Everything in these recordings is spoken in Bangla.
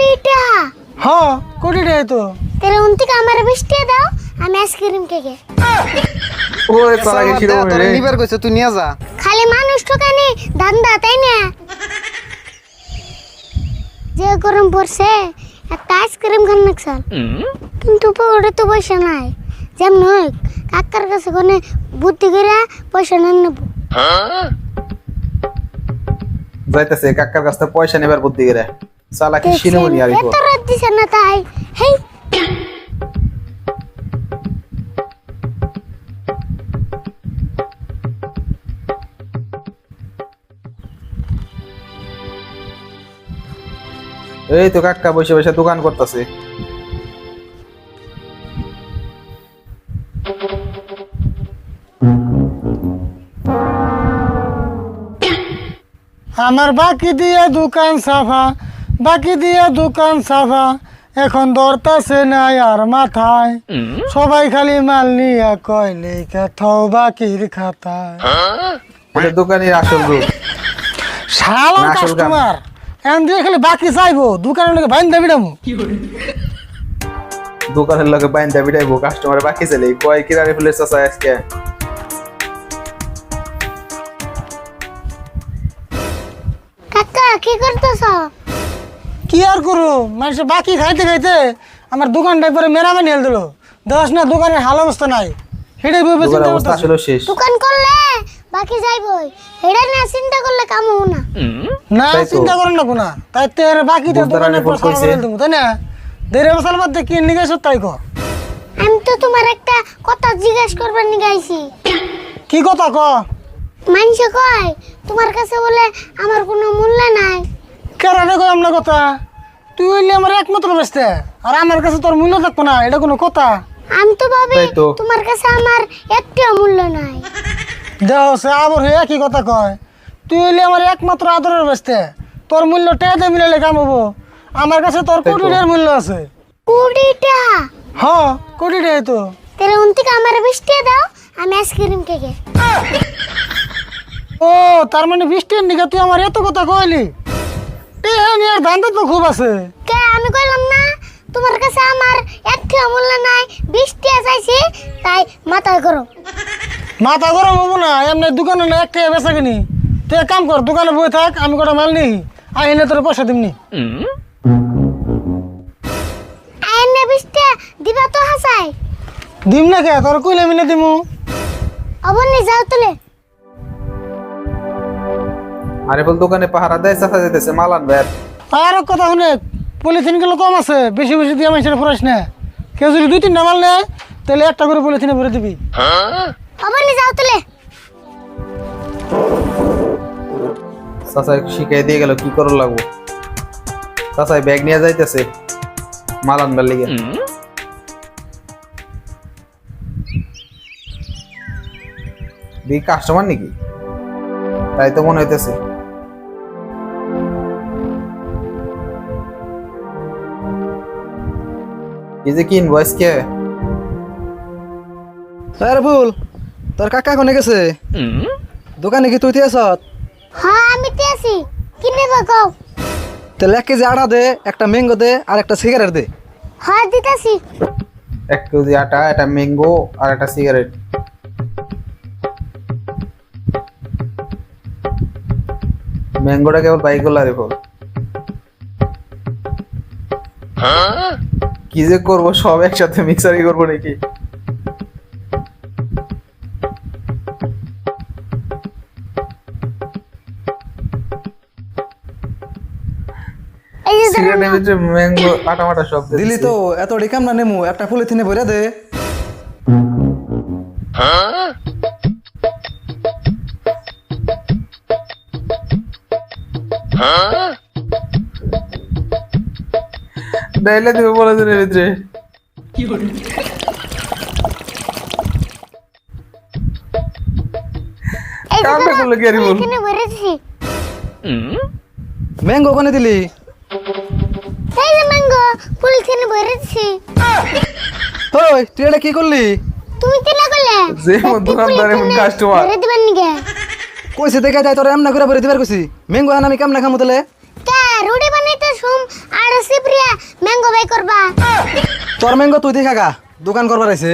কুড়িটা হ কোটি টাকা তো। তাহলে উনতিকে আমার বিশ দাও আমি আইসক্রিম কেকে ওই তোরা গেছি রে তোরা নিবার কইছে তুই নিয়ে যা। খালি মানুষ ঠকানি ধান্দা তাই না? যে গরম পড়ছে একটা আইসক্রিম খান নাকসাল কিন্তু পকেটে তো পয়সা নাই। যেমন হোক কাকার কাছে কোনে বুদ্ধি করে পয়সা নেন নেব। যাইতেছে কাকার কাছ পয়সা নেবার বুদ্ধি করে চালাকি সিনেমনি আর এত রাত দিছে না তাই। হেই। এই তো কাকা বসে বসে দোকান করতেছে। আমার বাকি দিয়ে দোকান সাফা বাকি দিয়ে দোকান সাফা এখন দরতাছে নাই আর মাথায়। সবাই খালি মাল নিয়ে কয় লেখা থাও বাকির খাতায়। এটা দোকানের আসল রূপ। শালা। কাস্টমার এন দিয়ে খালি বাকি চাইব দোকানের লোকে বাইন দাবি দামু দোকানের লোকে বাইন দাবি ডাইবো কাস্টমার বাকি চলে কয় কিরারে ফেলে চাচা আজকে? কাকা কি করতেছ? কি আর করু? মানুষের বাকি খাইতে খাইতে আমার দোকানটা পরে মেরামে নিয়ে দিল। দশ না দোকানের হাল অবস্থা নাই। সেটাই ভেবে চিন্তা আসলে শেষ। দোকান করলে বাকি যাইবই। হেডা না চিন্তা করলে কাম হব না না চিন্তা করেন না কোনা। তাই তো এর বাকিটা বুধবার দোকানে পয়সা। করে দেবো তাই না? দেড় বছর মধ্যে কি নিয়ে গেছো তাই কো? আমি তো তোমার একটা কথা জিজ্ঞেস করবার নিয়ে গাইছি কি কথা ক? মানুষে কয় তোমার কাছে বলে আমার কোনো মূল্য নাই। কেরানে কই আমরা কথা? তুই হইলে আমার একমাত্র বেসতে। আর আমার কাছে তোর মূল্য থাকব না এটা কোনো কথা? আমি তো ভাবি তাই তো। তোমার কাছে আমার একটু মূল্য নাই। দেহ সে আবার হয়ে কি কথা কয়। তুই হইলে আমার একমাত্র আদরের বেসতে। তোর মূল্য টেয়াতে মিলালে কাম হব। আমার কাছে তোর কোটি টাকার মূল্য আছে। কুড়িটা হ কোটি টাকা তো। তাহলে উনতিকে আমার বিশ টাকা দাও আমি আইসক্রিম কেকে ও তার মানে বৃষ্টির নিকে তুই আমার এত কথা কইলি? টেহা নিয়ে ধান্দা তো খুব আছে। কে আমি কইলাম না তোমার কাছে আমার একটু মূল্য নাই বিশ টাকা চাইছি তাই মাথায় করো মাথা গরম হব না এমনি দোকানে না একটা বেচা কিনি। তুই এক কাম কর দোকানে বই থাক আমি কটা মাল নিই আহিলে তোর পয়সা দিমনি। আইনে বিশ টাকা দিবা তো হাসাই দিম না কে তোর কইলে মিলে দিমু। অবনি যাও তুলে আরে দোকানে পাহারা দেয় চাচা যেতেছে মাল আনবে আর। কথা শুনে পলিথিনগুলো কম আছে বেশি বেশি দিয়ে মানুষের ফুরাইস না। কেউ যদি দুই তিনটা মাল নেয় তাহলে একটা করে পলিথিনে ভরে দিবি। অবনি যাও তুলে চাচা শিখাই দিয়ে গেল কি করো লাগবো? চাচাই ব্যাগ নিয়ে যাইতেছে মাল আনবার লিগে। দিই কাস্টমার নাকি? তাই তো মনে হইতেছে। এই যে কি? ইনভয়েস কে আরে ভুল তোর কাকা কোনে গেছে? দোকানে কি তুই আছ হ্যাঁ আমি তে আছি কি নেবা কও? তাহলে এক কেজি আটা দে একটা ম্যাঙ্গো দে আর একটা সিগারেট দে। হ্যাঁ দিতাছি। এক কেজি আটা একটা ম্যাঙ্গো আর একটা সিগারেট। ম্যাঙ্গোটা কেবল বাইক গোলারে ফল কি যে করব সব একসাথে মিক্সারই করব নাকি? এই সিগারেটের ভিতরে ম্যাঙ্গো আটা মাটা সব দিলি তো এত ডিকাম না নেমু? একটা পলিথিনে ভরে দে। ডাইলে দিবে বলে দিনের ভিতরে। কামটা করল কি আর বল? এখানে ভরেছি ম্যাঙ্গো কোনে দিলি? এই যে ম্যাঙ্গো পলিথিনে ভরেছি ওই তুই এটা কি করলি? তুমি কি না করলে? যে দোকানদার এমন কাস্টমার ভরে দিবেন নিকে? কইছে দেখে যাই তোর এমনা করে ভরে দিবার কইছি। ম্যাঙ্গো আন আমি কেমন খামু তাহলে? কে রুটি বানাইতে শুম আর সিপরি গরমেঙ্গ তুই দি কাকা দোকান করবার আছে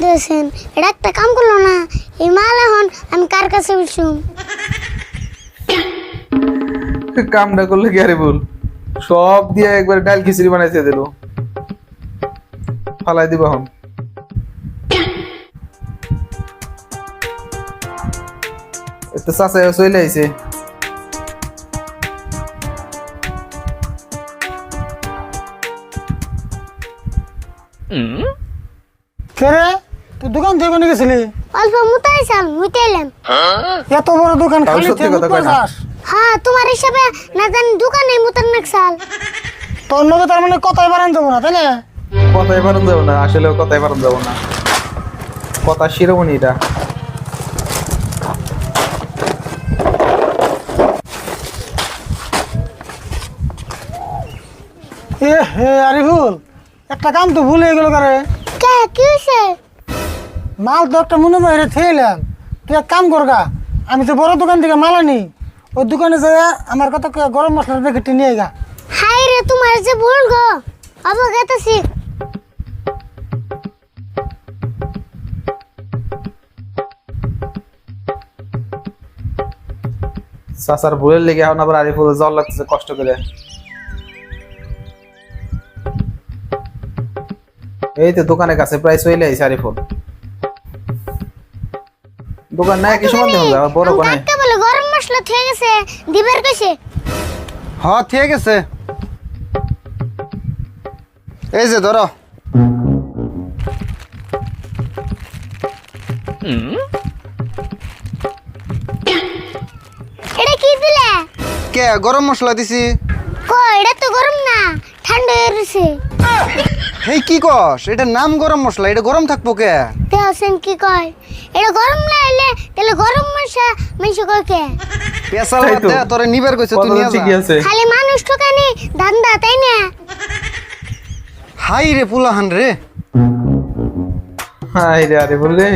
দেখছেন এটা একটা কাম করল না এই মাল এখন আমি কার কাছে বিশুম কামটা করলে কি আরে বল? সব দিয়ে একবার ডাল খিচুড়ি বানাইতে দিল ফালাই দিব এখন। তো চাচা চলে আইছে কে তুই দোকান থেকে কোনে গেছিলি অল্প মুতাইছাল মুতাইলাম এত বড় দোকান খালি তুই না। যাস? হ্যাঁ তোমার হিসাবে না জানি দোকানে মুতান নাকসাল তোর লগে তার মানে কথাই বাড়ান যাব না তাই না কথাই পারন যাব না আসলেও কথাই পারন যাব না কথা শিরোমণি এটা এ হে আরিফুল একটা কাম তো ভুলে গেল কারে। কে কি মাল তো একটা মনে বাইরে থেলাম তুই এক কাম কর গা আমি তো বড় দোকান থেকে মাল আনি। ওই দোকানে যাই আমার কত ক- গরম মশলার প্যাকেটটি নিয়ে গা হাই রে তোমার যে ভুল গো অবগতছি চাচার ভুলের লেগে এখন আবার আরিফুল জল লাগতেছে কষ্ট করে। এই তো দোকানের কাছে প্রায় চলে আইছে আরিফুল দোকান নাই কি সময় দেখুন আবার বড় কোনে কাকা বলে গরম মশলা থেকে গেছে। দিবার কইছে? হ ঠিক আছে এই যে ধরো। এটা কি দিলে? কে গরম মশলা দিছি। কই এটা তো গরম না ঠান্ডা হয়ে রয়েছে হেই কি কস? এটা নাম গরম মশলা এটা গরম থাকব কে? দেহসেন কি কয়? এটা গরম না হলে তাহলে গরম মশলা মানুষ কয় কে? পেশাল তো। দে তোরে নিবার কইছে তুই নিয়া যা। খালি মানুষ ঠকানি ধান্দা তাই না? হাই রে পুলাহান রে। হাই রে আরে রে